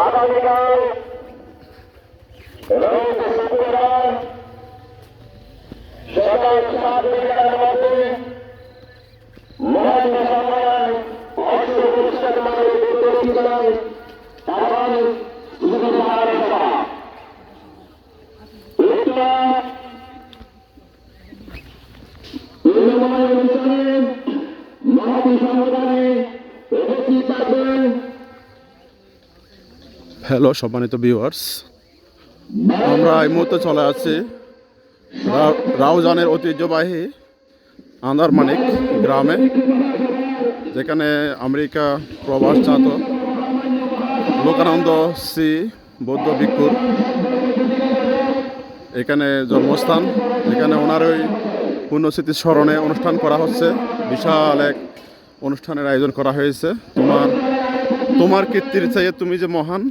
আগামীকাল রোজ শুক্রবার সকাল সাত মিনিটের মধ্যে মহান সম্মেলন অস্ত্র প্রতিষ্ঠান মানে হ্যালো সম্মানিত ভিউয়ার্স, আমরা এই মুহূর্তে চলে আসছি রা- রাউজানের ঐতিহ্যবাহী আন্দারমানিক গ্রামে, যেখানে আমেরিকা প্রবাস প্রবাসজাত লোকানন্দ সি বৌদ্ধ ভিক্ষুর। এখানে জন্মস্থান, এখানে ওনার ওই পুণ্যস্মৃতির স্মরণে অনুষ্ঠান করা হচ্ছে। বিশাল এক অনুষ্ঠানের আয়োজন করা হয়েছে। তোমার তোমার কীর্তির চাইয়ে তুমি যে মহান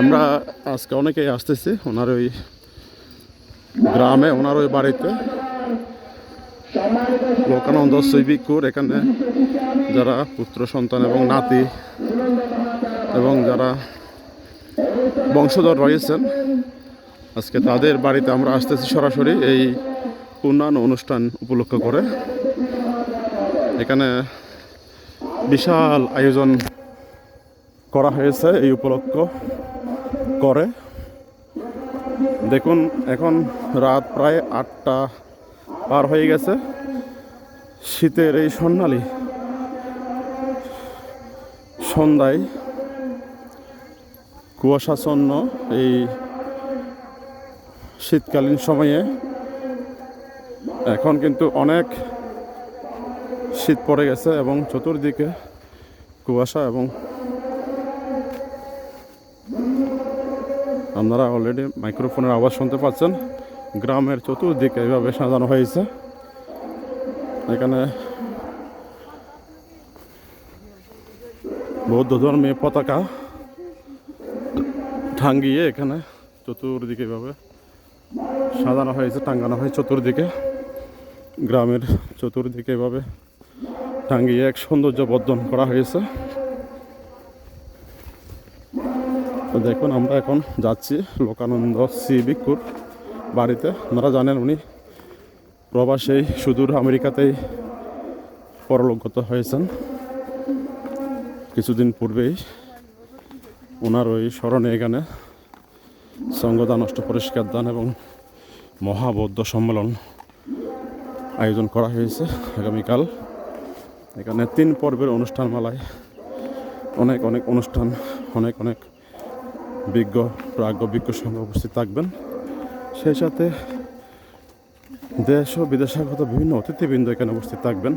আমরা আজকে অনেকেই আসতেছি, ওনার ওই গ্রামে, ওনার ওই বাড়িতে। লোকানন্দ সৈবিকুর এখানে যারা পুত্র, সন্তান এবং নাতি এবং যারা বংশধর রয়েছেন, আজকে তাদের বাড়িতে আমরা আসতেছি সরাসরি এই পূর্ণাঙ্গ অনুষ্ঠান উপলক্ষ করে। এখানে বিশাল আয়োজন করা হয়েছে এই উপলক্ষ। করে। দেখুন, এখন রাত প্রায় আটটা পার হয়ে গেছে। শীতের এই স্বর্ণালী সন্ধ্যায় কুয়াশাচ্ছন্ন এই শীতকালীন সময়ে এখন কিন্তু অনেক শীত পড়ে গেছে এবং চতুর্দিকে কুয়াশা এবং আপনারা অলরেডি মাইক্রোফোনের আওয়াজ শুনতে পাচ্ছেন। গ্রামের চতুর্দিকে এভাবে সাজানো হয়েছে। এখানে বৌদ্ধ ধর্মীয় পতাকা টাঙ্গিয়ে এখানে চতুর্দিকে এভাবে সাজানো হয়েছে, টাঙ্গানো হয়েছে চতুর্দিকে। গ্রামের চতুর্দিকে এভাবে টাঙ্গিয়ে এক সৌন্দর্য বর্ধন করা হয়েছে। তো দেখুন, আমরা এখন যাচ্ছি লোকানন্দ সি ভিক্ষুর বাড়িতে। আপনারা জানেন, উনি প্রবাসেই সুদূর আমেরিকাতেই পরলোকগত হয়েছেন। কিছুদিন পূর্বেই ওনার ওই স্মরণে এখানে সঙ্গদান অষ্ট পরিষ্কার দান এবং মহাবৌদ্ধ সম্মেলন আয়োজন করা হয়েছে আগামীকাল। এখানে তিন পর্বের অনুষ্ঠানমালায় অনেক অনেক অনুষ্ঠান, অনেক অনেক বিজ্ঞ, প্রাজ্ঞ, বিজ্ঞ সঙ্গে উপস্থিত থাকবেন। সেই সাথে দেশ ও বিদেশাগত বিভিন্ন অতিথিবৃন্দ এখানে উপস্থিত থাকবেন।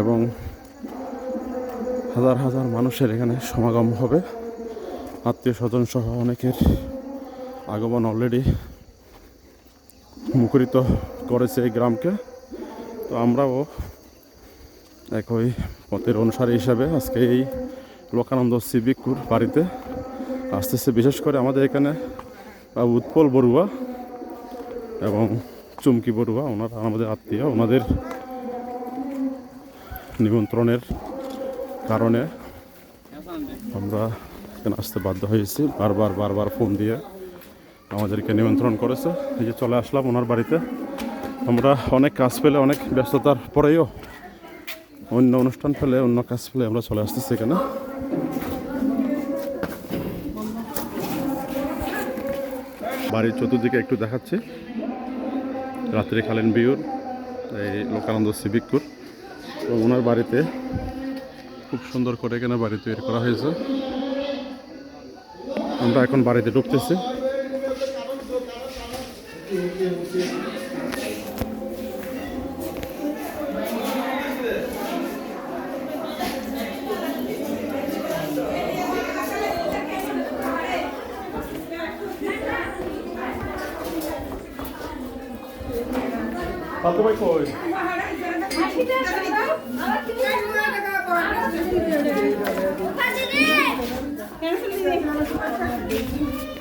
এবং হাজার হাজার মানুষের এখানে সমাগম হবে। আত্মীয় স্বজন সহ অনেকের আগমন অলরেডি মুখরিত করেছে এই গ্রামকে। তো আমরাও একই পথের অনুসারী হিসাবে আজকে এই লোকানন্দ সিভিকুর বাড়িতে আসতেছে। বিশেষ করে আমাদের এখানে উৎপল বড়ুয়া এবং চুমকি বড়ুয়া, ওনারা আমাদের আত্মীয়। ওনাদের নিমন্ত্রণের কারণে আমরা এখানে আসতে বাধ্য হয়েছি। বারবার বারবার ফোন দিয়ে আমাদেরকে নিমন্ত্রণ করেছে। এই যে চলে আসলাম ওনার বাড়িতে। আমরা অনেক কাজ পেলে, অনেক ব্যস্ততার পরেও অন্য অনুষ্ঠান ফেলে অন্য কাজ ফেলে আমরা চলে আসতেছি এখানে। বাড়ির চতুর্দিকে একটু দেখাচ্ছি। রাত্রে খালেন বিউর, এই লোকানন্দ সিভিকুর তো ওনার বাড়িতে খুব সুন্দর করে এখানে বাড়ি তৈরি করা হয়েছে। আমরা এখন বাড়িতে ঢুকতেছি। ఫాల్తుబాయ్ పోయి పెన్సిల్